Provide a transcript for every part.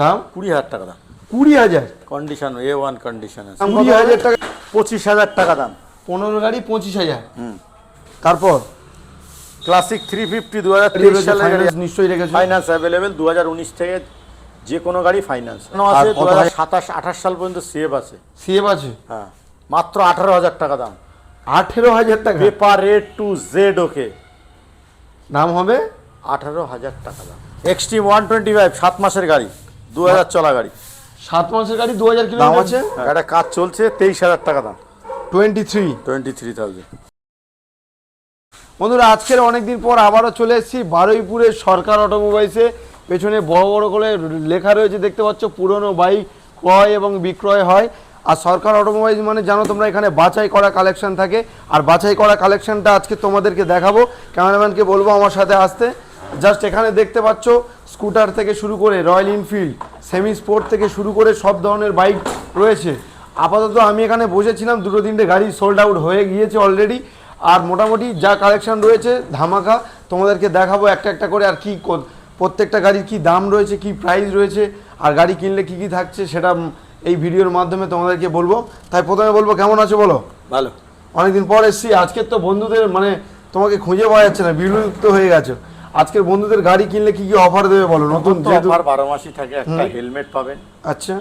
দাম? কুড়ি হাজার টাকা দাম। কুড়ি হাজার? কন্ডিশন এ ওয়ান কন্ডিশন আছে। কুড়ি হাজার টাকা। পঁচিশ হাজার টাকা দাম। পনেরো গাড়ি পঁচিশ হাজার। হুম। তারপর? ক্লাসিক থ্রি ফিফটি দু হাজার তেইশ সালের গাড়ি। ফাইন্যান্স নিশ্চয়ই রেখেছো। ফাইন্যান্স অ্যাভেলেবেল দু হাজার উনিশ থেকে যে কোনো গাড়ি ফাইন্যান্স আর আছে দু হাজার সাতাশ আঠাশ সাল পর্যন্ত সেভ আছে। সিএফ আছে? হ্যাঁ। মাত্র আঠারো হাজার টাকা দাম। আঠেরো হাজার টাকা? Paper red to Z okay দাম হবে? আঠারো হাজার টাকা দাম। এক্সট্রিম ওয়ান টোয়েন্টি ফাইভ সাত মাসের গাড়ি। দু হাজার চলা গাড়ি। সাত মাসের গাড়ি দু হাজার দাম আছে? একটা কাজ চলছে তেইশ হাজার টাকা দাম। Twenty three. Twenty three thousand বন্ধুরা আজকের অনেকদিন পর আবারও চলে এসেছি বারুইপুরের সরকার অটোমোবাইলসে। পেছনে বড় বড় করে লেখা রয়েছে দেখতে পাচ্ছ পুরনো বাইক ক্রয় এবং বিক্রয় হয়। আর সরকার অটোমোবাইলস মানে জানো তোমরা এখানে বাছাই করা কালেকশন থাকে। আর বাছাই করা কালেকশনটা আজকে তোমাদেরকে দেখাবো। ক্যামেরাম্যানকে বলব আমার সাথে আসতে। জাস্ট এখানে দেখতে পাচ্ছ স্কুটার থেকে শুরু করে রয়্যাল এনফিল্ড সেমি স্পোর্ট থেকে শুরু করে সব ধরনের বাইক রয়েছে। আপাতত আমি এখানে বসেছিলাম দুটো তিনটে গাড়ি সোল্ড আউট হয়ে গিয়েছে অলরেডি আর মোটামুটি যা কালেকশন রয়েছে ধামাকা তোমাদেরকে দেখাবো একটা একটা করে আর কি প্রত্যেকটা গাড়ির কি দাম রয়েছে কি প্রাইস রয়েছে আর গাড়ি কিনলে কি কি থাকছে সেটা এই ভিডিওর মাধ্যমে তোমাদেরকে বলব। তাই প্রথমে বলব কেমন আছো বলো? ভালো। অনেকদিন পর এসছি আজকের তো বন্ধুদের মানে তোমাকে খুঁজে পাওয়া যাচ্ছে না বিলুপ্ত হয়ে গেছো। আজকের বন্ধুদের গাড়ি কিনলে কি কি অফার দেবে বলো? নতুন যেহেতু অফার বারো মাসই থাকে একটা হেলমেট পাবেন। আচ্ছা।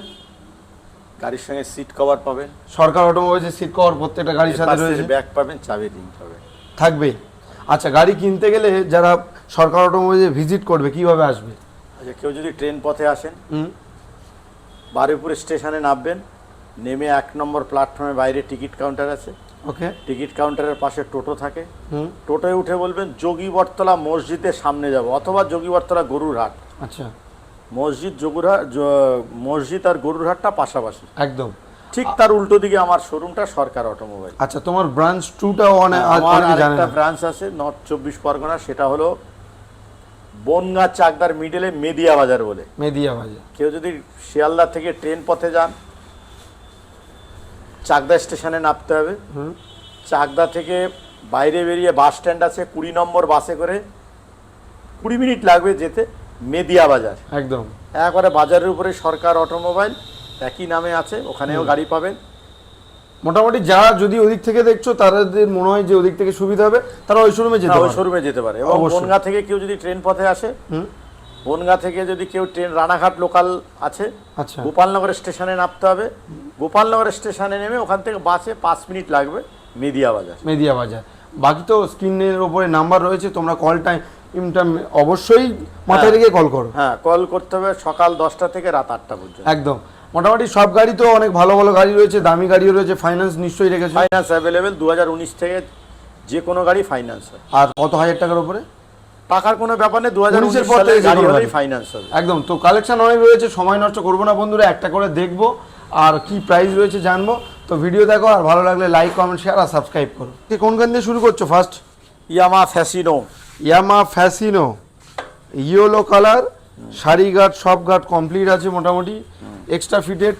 গাড়ির সঙ্গে সিট কভার পাবেন। সরকার অটোমোবাইলসের সিট কভার প্রত্যেকটা গাড়ির সাথে রয়েছে। ব্যাগ পাবেন চাবি রিং পাবেন থাকবে। আচ্ছা গাড়ি কিনতে গেলে যারা সরকার অটোমোবাইলে ভিজিট করবে কীভাবে আসবে? আচ্ছা কেউ যদি ট্রেন পথে আসেন হুম। বারুইপুর স্টেশনে নামবেন নেমে এক নম্বর প্ল্যাটফর্মে বাইরে টিকিট কাউন্টার আছে। ওকে টিকিট কাউন্টারের পাশে টোটো থাকে। টোটোয় উঠে বলবেন যোগী বটতলা মসজিদের সামনে যাব অথবা যোগী বটতলা গরুর হাট আচ্ছা। মসজিদ যোগুরহাট মসজিদ আর গরুরহাটটা পাশাপাশি। একদম। ঠিক তার উল্টো দিকে আমার শোরুমটা সরকার অটোমোবাইল। আচ্ছা তোমার ব্রাঞ্চ টুটাও অনেক আমার আরেকটা ব্রাঞ্চ আছে নর্থ চব্বিশ পরগনা সেটা হলো বনগা চাকদার মিডলে মেদিয়া বাজার বলে। মেদিয়া বাজার কেউ যদি শিয়ালদা থেকে ট্রেন পথে যান চাকদা স্টেশনে নামতে হবে। হুম। চাকদা থেকে বাইরে বেরিয়ে বাস স্ট্যান্ড আছে কুড়ি নম্বর বাসে করে কুড়ি মিনিট লাগবে যেতে মেদিয়া বাজার। একদম। একবারে বাজারের উপরে সরকার অটোমোবাইল একই নামে আছে ওখানেও গাড়ি পাবেন। মোটামুটি যারা যদি ওদিক থেকে দেখছ তাদের মনে হয় যে ওদিক থেকে সুবিধা হবে তারা ওই শোরুমে যেতে ওই পারে শোরুমে যেতে পারে এবং। বনগা থেকে কেউ যদি ট্রেন পথে আসে হুম। বনগা থেকে যদি কেউ ট্রেন রানাঘাট লোকাল আছে আচ্ছা। গোপালনগর স্টেশনে নামতে হবে। গোপালনগর স্টেশনে নেমে ওখান থেকে বাসে পাঁচ মিনিট লাগবে মেদিয়া বাজার। মেদিয়া বাজার। বাকি তো স্ক্রিনের ওপরে নাম্বার রয়েছে তোমরা কল টাইমটা অবশ্যই মাথায় হ্যাঁ। রেখে কল করো। হ্যাঁ কল করতে হবে সকাল দশটা থেকে রাত আটটা পর্যন্ত। একদম। মোটামুটি সব গাড়ি তো অনেক ভালো ভালো গাড়ি রয়েছে দামি গাড়িও রয়েছে ফাইন্যান্স নিশ্চয়ই রেখেছো। ফাইন্যান্স অ্যাভেলেবেল দু থেকে যে কোনো গাড়ি ফাইন্যান্স হয়। আর কত হাজার টাকার উপরে? টাকার কোনো ব্যাপার নেই দু হাজার উনিশের পর থেকে গাড়ি হলেই ফাইন্যান্স হবে। একদম তো কালেকশন অনেক রয়েছে সময় নষ্ট করব না বন্ধুরা একটা করে দেখব আর কি প্রাইস রয়েছে জানব। তো ভিডিও দেখো আর ভালো লাগলে লাইক কমেন্ট শেয়ার আর সাবস্ক্রাইব করো। ঠিক কোনখান দিয়ে শুরু করছ first Yamaha Fascino. Yamaha Fascino. Yellow colour sari guard সব গার্ড কমপ্লিট আছে মোটামুটি। এক্সট্রা ফিটেড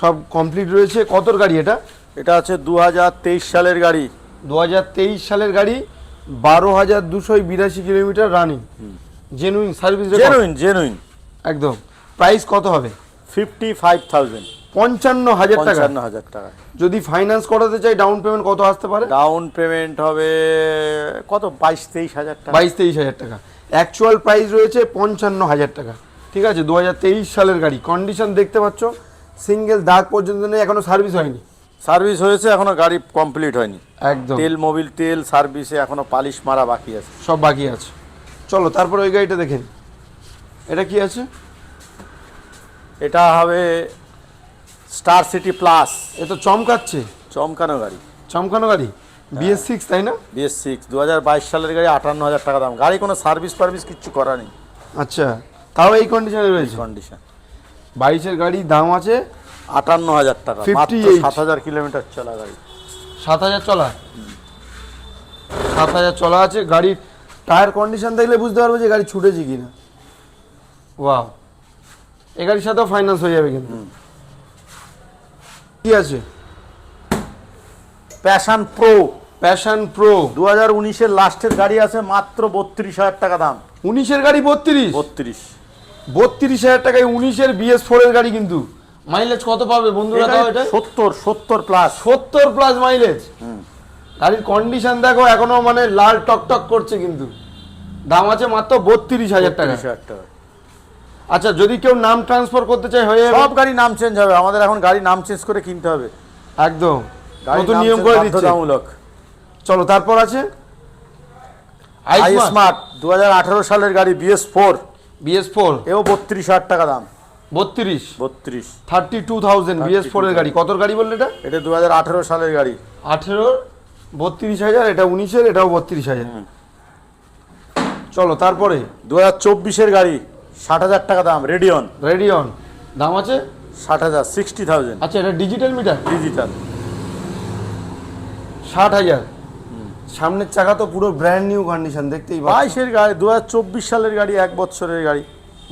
সব কমপ্লিট রয়েছে। কতর গাড়ি এটা? এটা আছে দু হাজার তেইশ সালের গাড়ি। দু হাজার তেইশ সালের গাড়ি। বারো হাজার দুশো বিরাশি kilometre running genuine service genuine genuine একদম। প্রাইস কত হবে? ফিফটি ফাইভ থাউজেন্ড পঞ্চান্ন হাজার টাকা। হাজার টাকা। যদি ফাইন্যান্স করাতে চাই ডাউন পেমেন্ট কত আসতে পারে? ডাউন পেমেন্ট হবে কত? বাইশ তেইশ হাজার টাকা। বাইশ তেইশ হাজার টাকা। অ্যাকচুয়াল প্রাইস রয়েছে পঞ্চান্ন হাজার টাকা। ঠিক আছে? দু হাজার তেইশ সালের গাড়ি। কন্ডিশন দেখতে পাচ্ছ সিঙ্গেল দাগ পর্যন্ত নেই এখনও সার্ভিস হয়নি। সার্ভিস হয়েছে এখনও গাড়ি কমপ্লিট হয়নি। একদম। তেল মোবিল তেল সার্ভিসে এখনও পালিশ মারা বাকি আছে। সব বাকি আছে। চলো তারপর ওই গাড়িটা দেখেন এটা কি আছে? এটা হবে স্টার সিটি প্লাস এ তো চমকাচ্ছে। চমকানো গাড়ি। চমকানো গাড়ি? বিএস সিক্স তাই না? বিএস সিক্স দু হাজার বাইশ সালের গাড়ি আটান্ন হাজার টাকা দাম। গাড়ি কোনো সার্ভিস ফার্ভিস কিচ্ছু করা নেই। আচ্ছা তাও এই কন্ডিশনে রয়েছে? কন্ডিশন বাইশের গাড়ি দাম আছে আটান্ন হাজার টাকা মাত্র সাত হাজার কিলোমিটার চলা গাড়ি। সাত হাজার চলা? সাত হাজার চলা আছে গাড়ির টায়ার কন্ডিশন দেখলে বুঝতে পারব যে গাড়ি ছুটেছে কিনা। ওয়াও। এ গাড়ির সাথেও ফাইন্যান্স হয়ে যাবে কিন্তু। কি আছে? প্যাশন প্রো প্যাশন প্রো দু হাজার উনিশের লাস্টের গাড়ি আছে মাত্র বত্রিশ হাজার টাকা দাম। উনিশের গাড়ি বত্রিশ? বত্রিশ। বত্রিশ হাজার টাকায় উনিশের বিএস ফোর এর গাড়ি কিন্তু। মাইলেজ কত পাবে বন্ধুরা তাও এটা? সত্তর সত্তর প্লাস সত্তর প্লাস মাইলেজ গাড়ির কন্ডিশন দেখো এখনও মানে লাল টক টক করছে কিন্তু। দাম আছে মাত্র বত্রিশ হাজার টাকা। আচ্ছা যদি কেউ নাম ট্রান্সফার করতে চায় হয়ে সব গাড়ি নাম চেঞ্জ হবে। আমাদের এখন গাড়ি নাম চেঞ্জ করে কিনতে হবে। একদম। নতুন নিয়ম করে দিচ্ছে। চলো তারপর আছে? আই স্মার্ট দু সালের গাড়ি বিএস ফোর বিএস ফোর এও বত্রিশ হাজার টাকা দাম। বত্রিশ। বত্রিশ। Thirty two thousand BS four এর গাড়ি। কতর গাড়ি বললে এটা? এটা দু হাজার আঠেরো সালের গাড়ি। আঠেরোর বত্রিশ হাজার এটা উনিশের এটাও বত্রিশ হাজার। চলো তারপরে? দু হাজার চব্বিশের গাড়ি ষাট হাজার টাকা দাম রেডিয়ন রেডিয়ন দাম আছে? ষাট হাজার সিক্সটি থাউজেন্ড আচ্ছা এটা ডিজিটাল মিটার ডিজিটাল ষাট হাজার। সামনের চাকা তো পুরো ব্র্যান্ড নিউ কন্ডিশন দেখতেই বাইশের গাড়ি দু হাজার চব্বিশ সালের গাড়ি এক বছরের গাড়ি।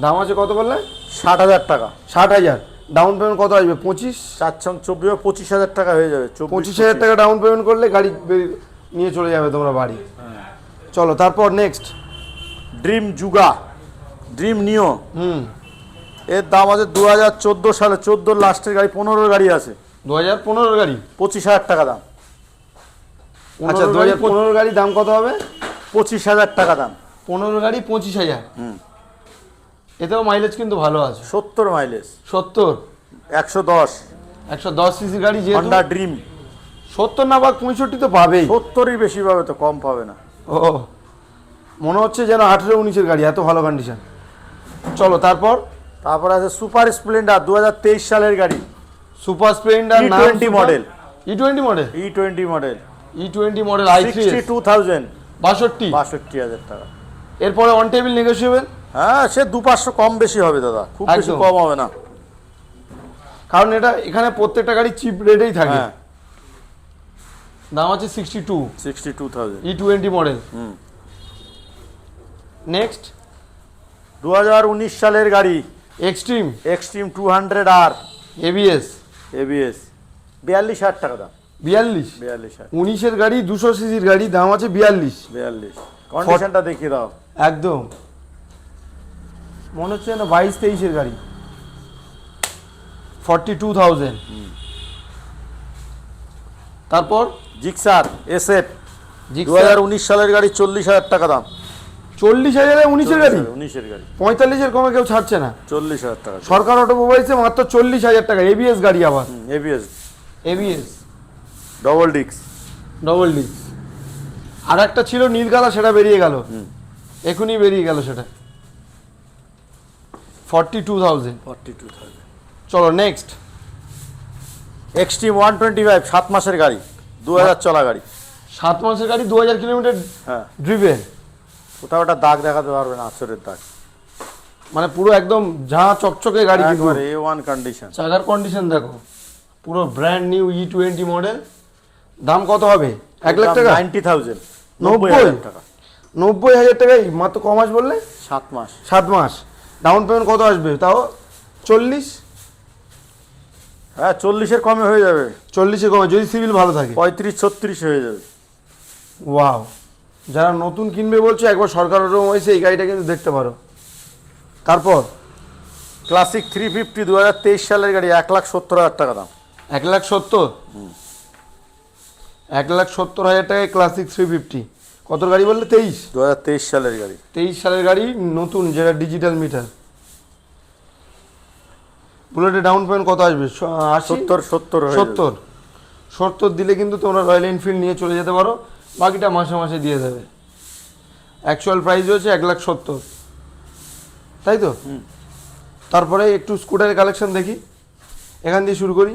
দাম আছে কত বললে? ষাট হাজার টাকা। ষাট হাজার? ডাউন পেমেন্ট কত আসবে? পঁচিশ? চার ছং চব্বিশ পঁচিশ হাজার টাকা হয়ে যাবে পঁচিশ হাজার টাকা ডাউন পেমেন্ট করলে গাড়ি নিয়ে চলে যাবে তোমরা বাড়ি। চলো তারপর নেক্সট ড্রিম যুগা ড্রিম নিও হুম। এর দাম আছে দু হাজার চোদ্দ সালে চোদ্দোর লাস্টের গাড়ি পনেরোর গাড়ি আছে। দু হাজার পনেরোর গাড়ি? পঁচিশ হাজার টাকা দাম। আচ্ছা দু হাজার পনেরোর গাড়ি দাম কত হবে? পঁচিশ হাজার টাকা দাম। পনেরো গাড়ি পঁচিশ হাজার। হুম। এতেও মাইলেজ কিন্তু ভালো আছে। সত্তর মাইলেজ সত্তর? একশো দশ। একশো দশ সিসি গাড়ি যেহেতু হন্ডা ড্রিম সত্তর না বা পঁয়ষট্টি তো পাবেই। সত্তরই বেশি পাবে তো কম পাবে না। ও মনে হচ্ছে যেন আঠেরো উনিশের গাড়ি এত ভালো কন্ডিশন চলো তারপর? তারপর আছে সুপার স্প্লেন্ডার দুহাজার তেইশ সালের গাড়ি। Super Splendor E20 model। E twenty model E twenty model E twenty model I three two thousand বাষট্টি? বাষট্টি হাজার টাকা। এরপরে অন টেবিল নেগোসিয়েবল হ্যাঁ সে দু পাঁচশো কম বেশি হবে দাদা খুব বেশি কম হবে না। কারণ এটা এখানে প্রত্যেকটা গাড়ি চিপ রেটেই থাকে। হ্যাঁ। দাম আছে sixty two sixty two thousand E twenty model hmm. Next দু হাজার উনিশ সালের গাড়ি। এক্সট্রিম এক্সট্রিম টু হান্ড্রেড আর এবিএস এবিএস বিয়াল্লিশ হাজার টাকা দাম। বিয়াল্লিশ। বিয়াল্লিশ উনিশের গাড়ি দুশো সিসির গাড়ি দাম আছে বিয়াল্লিশ। বিয়াল্লিশ। কন্ডিশনটা দেখিয়ে দাও। একদম। মনে হচ্ছে না বাইশ তেইশের গাড়ি। ফর্টি টু থাউজেন্ড তারপর জিক্সার এসেট দু হাজার উনিশ সালের গাড়ি চল্লিশ হাজার টাকা দাম। চল্লিশ হাজারে উনিশের গাড়ি? উনিশের গাড়ি। পঁয়তাল্লিশের কমে কেউ ছাড়ছে না। চল্লিশ হাজার টাকা। সরকার অটোমোবাইলসে মাত্র চল্লিশ হাজার টাকা এবিএস গাড়ি আবার। এবিএস এবিএস ডবল ডিক্স ডবল ডি আর একটা ছিল নীল কালার সেটা বেরিয়ে গেল। এখনই বেরিয়ে গেল সেটা। Forty two thousand forty two thousand চলো next Xtreme one twenty five সাত মাসের গাড়ি দু হাজার চলা গাড়ি। সাত মাসের গাড়ি দু হাজার কিলোমিটার হ্যাঁ। ড্রিভেন কোথাও একটা দাগ দেখাতে পারবে না আচরের দাগ। মানে পুরো একদম যা চকচকে গাড়ি একবারে এ ওয়ান কন্ডিশন চাকার কন্ডিশন দেখো। পুরো brand new E twenty model দাম কত হবে? এক লাখ টাকা? Ninety thousand? নব্বই হাজার টাকা। নব্বই হাজার টাকায় মাত্র ক মাস বললে? সাত মাস। সাত মাস। ডাউন পেমেন্ট কত আসবে? তাও চল্লিশ? হ্যাঁ চল্লিশের কমে হয়ে যাবে। চল্লিশে কমে যদি সিভিল ভালো থাকে। পঁয়ত্রিশ ছত্রিশ হয়ে যাবে। ওয়াও। যারা নতুন কিনবে বলছে একবার সরকার হয়েছে এই গাড়িটা কিন্তু দেখতে পারো। তারপর? ক্লাসিক থ্রি ফিফটি দু হাজার তেইশ সালের গাড়ি এক লাখ সত্তর হাজার টাকা দাম। এক লাখ সত্তর? এক লাখ সত্তর হাজার টাকায় ক্লাসিক থ্রি ফিফটি। কত গাড়ি বললে? তেইশ? দু সালের গাড়ি। তেইশ সালের গাড়ি নতুন যেটা ডিজিটাল মিটার বুলেটের ডাউন পেমেন্ট কত আসবে? সত্তর সত্তর সত্তর। সত্তর দিলে কিন্তু তোমরা রয়্যাল এনফিল্ড নিয়ে চলে যেতে পারো। বাকিটা মাসে মাসে দিয়ে দেবে। অ্যাকচুয়াল প্রাইস হচ্ছে এক লাখ সত্তর। তাই তো? তারপরে একটু স্কুটারের কালেকশন দেখি। এখান দিয়ে শুরু করি।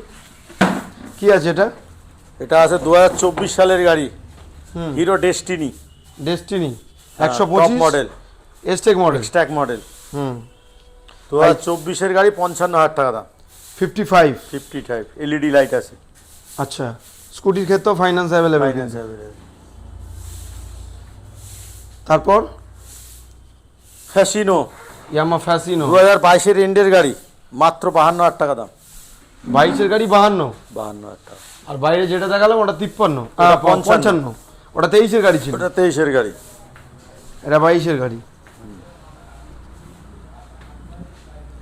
কি আছে এটা? এটা আছে দু হাজার চব্বিশ সালের গাড়ি। হিরো ডেস্টিনি ডেস্টিনি একশো পঁচিশ model XTEC model stack model hmm. দু হাজার চব্বিশের গাড়ি পঞ্চান্ন হাজার টাকা দাম। Fifty five fifty five LED light আছে। আচ্ছা স্কুটির ক্ষেত্রেও ফাইন্যান্স অ্যাভেলেবেল Finance available। তারপর? ফ্যাসিনো ইয়ামা ফ্যাসিনো দু হাজার বাইশের এন্ডের গাড়ি মাত্র বাহান্ন হাজার টাকা দাম। বাইশের গাড়ি বাহান্ন? বাহান্ন হাজার টাকা। আর বাইরে যেটা দেখালাম ওটা তিপ্পান্ন। পঞ্চান্ন। ওটা তেইশের গাড়ি ছিল। ওটা তেইশের গাড়ি। এটা বাইশের গাড়ি।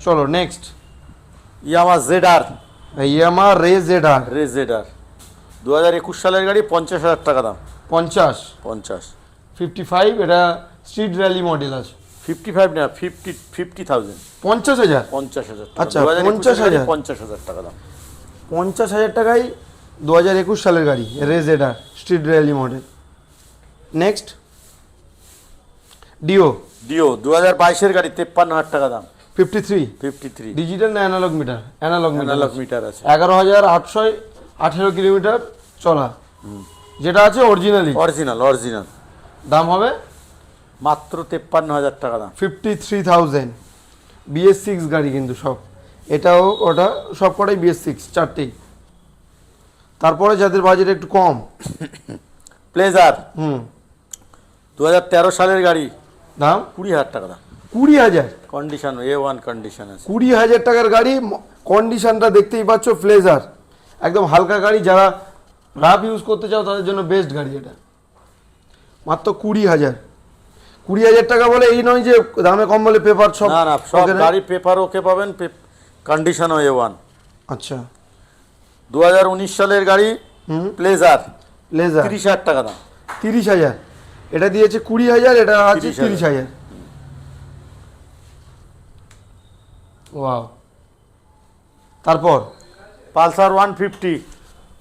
চলো নেক্সট ইয়ামা জেড আর ইয়ামা রে জেড আর রে জেড আর দু হাজার একুশ সালের গাড়ি পঞ্চাশ হাজার টাকা দাম। পঞ্চাশ। পঞ্চাশ। ফিফটি ফাইভ এটা স্ট্রিট র্যালি মডেল আছে। ফিফটি ফাইভ না ফিফটি ফিফটি থাউজেন্ড পঞ্চাশ হাজার? পঞ্চাশ হাজার আচ্ছা, পঞ্চাশ হাজার। পঞ্চাশ হাজার টাকা দাম। পঞ্চাশ হাজার টাকায় দু হাজার একুশ সালের গাড়ি Ray Z R street rally model next Dio Dio দু হাজার বাইশের গাড়ি তেপ্পান্ন হাজার টাকা দাম। Fifty three fifty three digital না analogue meter analogue analogue meter আছে। এগারো হাজার আটশো আঠেরো কিলোমিটার চলা। যেটা আছে অরিজিনালি অরিজিনাল অরিজিনাল দাম হবে? মাত্র তেপ্পান্ন হাজার টাকা দাম। Fifty three thousand BS six গাড়ি কিন্তু সব। এটাও ওটা সব কটাই বিএস সিক্স চারটেই তারপরে যাদের বাজেট একটু কম। প্লেজার হুম। দু হাজার তেরো সালের গাড়ি। দাম? কুড়ি হাজার টাকা দাম। কুড়ি হাজার? কন্ডিশন এ ওয়ান কন্ডিশন আছে। কুড়ি হাজার টাকার গাড়ি কন্ডিশনটা দেখতেই পাচ্ছ ফ্লেজার একদম হালকা গাড়ি যারা রাফ ইউজ করতে চাও তাদের জন্য বেস্ট গাড়ি এটা। মাত্র কুড়ি হাজার। কুড়ি হাজার টাকা বলে এই নয় যে দামে কম বলে পেপার সব না না সব গাড়ি পেপার ওকে পাবেন কন্ডিশনও এ ওয়ান আচ্ছা। দু হাজার উনিশ সালের গাড়ি প্লেজার লেজার তিরিশ হাজার টাকা দাম। তিরিশ হাজার। এটা দিয়েছে কুড়ি হাজার এটা আছে তিরিশ হাজার। ওয়াও। তারপর Pulsar one fifty.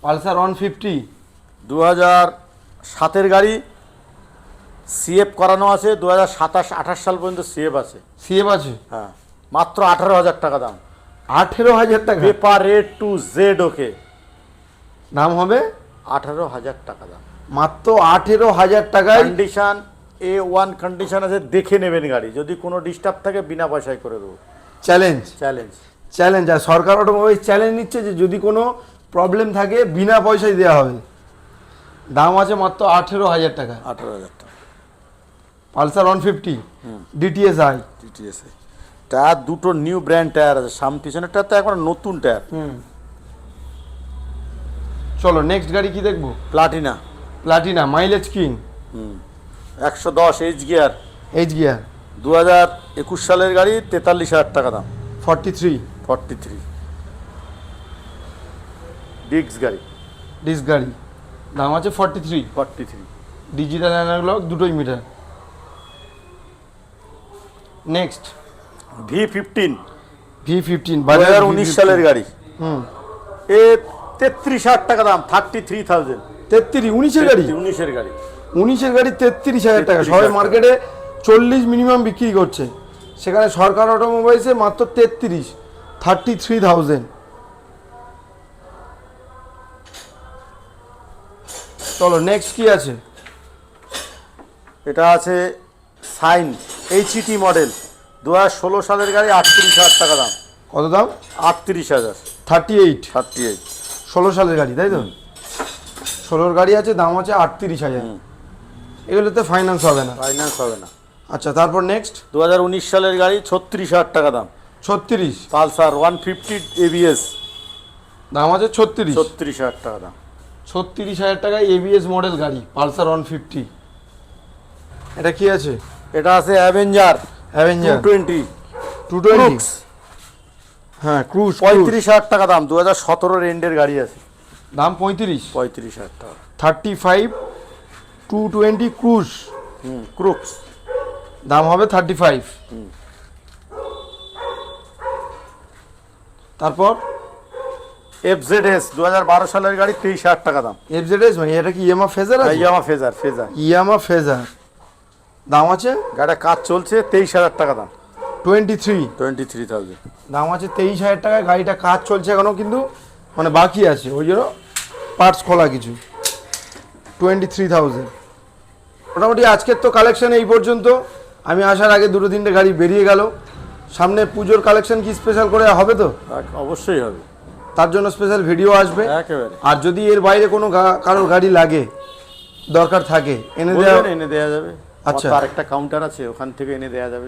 Pulsar one fifty. দু হাজার সাতের গাড়ি সিএফ করানো আছে দু হাজার সাতাশ আঠাশ সাল পর্যন্ত সিএফ আছে। সিএফ আছে? হ্যাঁ মাত্র আঠারো হাজার টাকা দাম। আঠেরো হাজার টাকা? Paper A to Z okay নাম হবে? আঠারো হাজার টাকা দাম। মাত্র আঠেরো হাজার টাকায় কন্ডিশন এ ওয়ান কন্ডিশন আছে দেখে নেবেন গাড়ি। যদি কোনো ডিস্টার্ব থাকে বিনা পয়সায় করে দেবো। চ্যালেঞ্জ চ্যালেঞ্জ চ্যালেঞ্জ আর সরকার অটোমোবাইল চ্যালেঞ্জ নিচ্ছে যে যদি কোনো প্রবলেম থাকে বিনা পয়সায় দেওয়া হবে। দাম আছে মাত্র আঠেরো হাজার টাকা। আঠেরো হাজার টাকা। Pulsar one fifty DTS I TTS tyre দুটো নিউ ব্র্যান্ড টায়ার আছে সাম পিছনের টায়ার তো এখন নতুন টায়ার হুম। চলো নেক্সট গাড়ি কি দেখব? প্লাটিনা প্লাটিনা মাইলেজ কিং একশো দশ এইচ গিয়ার এইচ গিয়ার দু হাজার একুশ সালের গাড়ি তেতাল্লিশ হাজার টাকা দাম। ফর্টি থ্রি ফর্টি থ্রি ডিক্স গাড়ি। ডিস গাড়ি। দাম আছে forty three forty three digital analogue দুটোই meter next V fifteen V fifteen দু হাজার উনিশ সালের গাড়ি। হুম। এ তেত্রিশ হাজার টাকা দাম থার্টি থ্রি থাউজেন্ড তেত্রিশ উনিশের গাড়ি? উনিশের গাড়ি। উনিশের গাড়ি তেত্রিশ হাজার টাকা। সবাই মার্কেটে চল্লিশ মিনিমাম বিক্রি করছে। সেখানে সরকার অটোমোবাইলসে মাত্র তেত্রিশ থার্টি থ্রি থাউজেন্ড চলো নেক্সট কি আছে? এটা আছে সাইন এইচইটি মডেল দু হাজার ষোলো সালের গাড়ি আটত্রিশ হাজার টাকা দাম। কত দাম? আটত্রিশ হাজার। থার্টি এইট থার্টি এইট ষোলো সালের গাড়ি তাই তো? ষোলোর গাড়ি আছে দাম আছে আটত্রিশ হাজার। এগুলোতে ফাইন্যান্স হবে না। ফাইন্যান্স হবে না। আচ্ছা তারপর নেক্সট দু হাজার উনিশ সালের গাড়ি ছত্রিশ হাজার টাকা দাম। ছত্রিশ? পালসার ওয়ান ফিফটি এবিএস দাম আছে ছত্রিশ। ছত্রিশ হাজার টাকা দাম। ছত্রিশ হাজার টাকায় এবিএস মডেল গাড়ি পালসার ওয়ান ফিফটি। এটা কি আছে? এটা আছে Avenger Avenger twenty two twenty হ্যাঁ ক্রুজ পঁয়ত্রিশ হাজার টাকা দাম দু হাজার সতেরোর এন্ডের গাড়ি আছে। দাম পঁয়ত্রিশ। পঁয়ত্রিশ হাজার টাকা। Thirty five two twenty cruise hmm cruise দাম হবে থার্টি ফাইভ তারপর? এফ জেড এস দু হাজার বারো সালের গাড়ি তেইশ হাজার টাকা দাম। এফজেডএস মানে এটা কি ইয়ামা ফেজার আছে? Yamaha Fazer Fazer Yamaha Fazer দাম আছে? গাড়িটা কাজ চলছে তেইশ হাজার টাকা দাম। Twenty three twenty three thousand দাম আছে তেইশ হাজার টাকায় গাড়িটা কাজ চলছে এখনও কিন্তু মানে বাকি আছে ওই জন্য পার্টস খোলা কিছু। টোয়েন্টি থ্রি থাউজেন্ড মোটামুটি আজকের তো কালেকশান এই পর্যন্ত। আমি আসার আগে দুটো তিনটে গাড়ি বেরিয়ে গেল। সামনে পুজোর কালেকশন কি স্পেশাল করে হবে তো? অবশ্যই হবে। তার জন্য স্পেশাল ভিডিও আসবে। আর যদি এর বাইরে কোনো কারোর গাড়ি লাগে দরকার থাকে এনে দেওয়া এনে দেওয়া যাবে। আচ্ছা। আচ্ছা আরেকটা কাউন্টার আছে ওখান থেকে এনে দেওয়া যাবে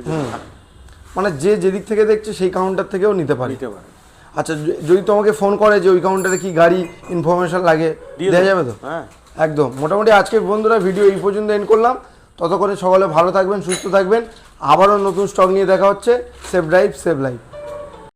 মানে যে যেদিক থেকে দেখছে সেই কাউন্টার থেকেও নিতে পারি। নিতে পারে। আচ্ছা যদি তোমাকে ফোন করে যে ওই কাউন্টারে কি গাড়ি ইনফরমেশন লাগে দেওয়া যাবে তো? হ্যাঁ। একদম। মোটামুটি আজকে বন্ধুরা ভিডিও এই পর্যন্ত এন্ড করলাম। ততক্ষণে সকালে ভালো থাকবেন সুস্থ থাকবেন। আবারও নতুন স্টক নিয়ে দেখা হচ্ছে। Save drive save life